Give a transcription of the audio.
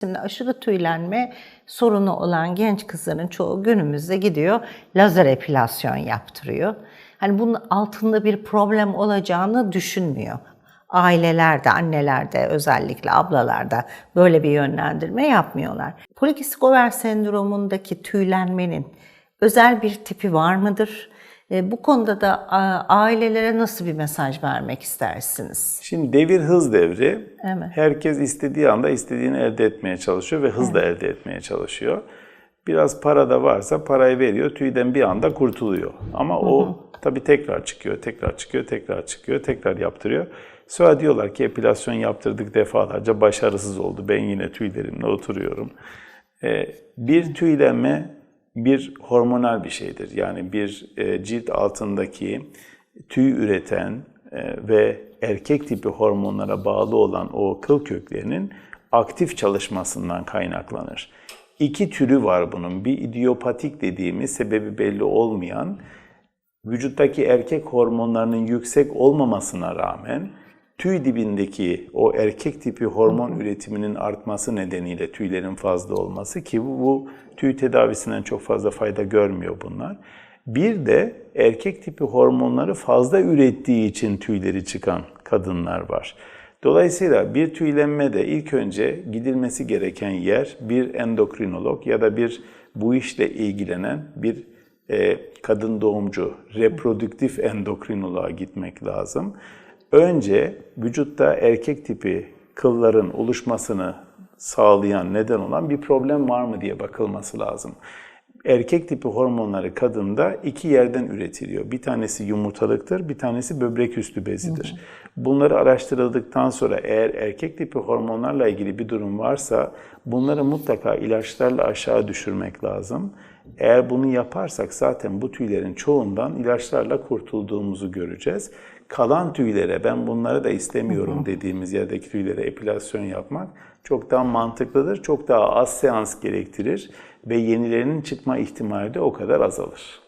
Şimdi aşırı tüylenme sorunu olan genç kızların çoğu günümüzde gidiyor lazer epilasyon yaptırıyor. Hani bunun altında bir problem olacağını düşünmüyor. Ailelerde, annelerde özellikle ablalarda böyle bir yönlendirme yapmıyorlar. Polikistik over sendromundaki tüylenmenin özel bir tipi var mıdır? E, Bu konuda da ailelere nasıl bir mesaj vermek istersiniz? Şimdi devir hız devri. Evet. Herkes istediği anda istediğini elde etmeye çalışıyor ve hızla elde etmeye çalışıyor. Biraz para da varsa parayı veriyor, tüyden bir anda kurtuluyor. Ama o tabii tekrar çıkıyor, tekrar çıkıyor, tekrar çıkıyor, tekrar yaptırıyor. Sonra diyorlar ki epilasyon yaptırdık defalarca, başarısız oldu. Ben yine tüylerimle oturuyorum. Ee, bir tüylenme bir hormonal bir şeydir. Yani bir e, cilt altındaki tüy üreten e, ve erkek tipi hormonlara bağlı olan o kıl köklerinin aktif çalışmasından kaynaklanır. İki türü var bunun. Bir idiopatik dediğimiz sebebi belli olmayan, vücuttaki erkek hormonlarının yüksek olmamasına rağmen tüy dibindeki o erkek tipi hormon üretiminin artması nedeniyle tüylerin fazla olması ki bu, bu tüy tedavisinden çok fazla fayda görmüyor bunlar. Bir de erkek tipi hormonları fazla ürettiği için tüyleri çıkan kadınlar var. Dolayısıyla bir tüylenmede ilk önce gidilmesi gereken yer bir endokrinolog ya da bir bu işle ilgilenen bir e, kadın doğumcu, reprodüktif endokrinoloğa gitmek lazım. Önce vücutta erkek tipi kılların oluşmasını sağlayan, neden olan bir problem var mı diye bakılması lazım. Erkek tipi hormonları kadında iki yerden üretiliyor. Bir tanesi yumurtalıktır, bir tanesi böbrek üstü bezidir. Bunları araştırıldıktan sonra eğer erkek tipi hormonlarla ilgili bir durum varsa bunları mutlaka ilaçlarla aşağı düşürmek lazım. Eğer bunu yaparsak zaten bu tüylerin çoğundan ilaçlarla kurtulduğumuzu göreceğiz. Kalan tüylere ben bunları da istemiyorum dediğimiz yerdeki tüylere epilasyon yapmak çok daha mantıklıdır. Çok daha az seans gerektirir ve yenilerinin çıkma ihtimali de o kadar azalır.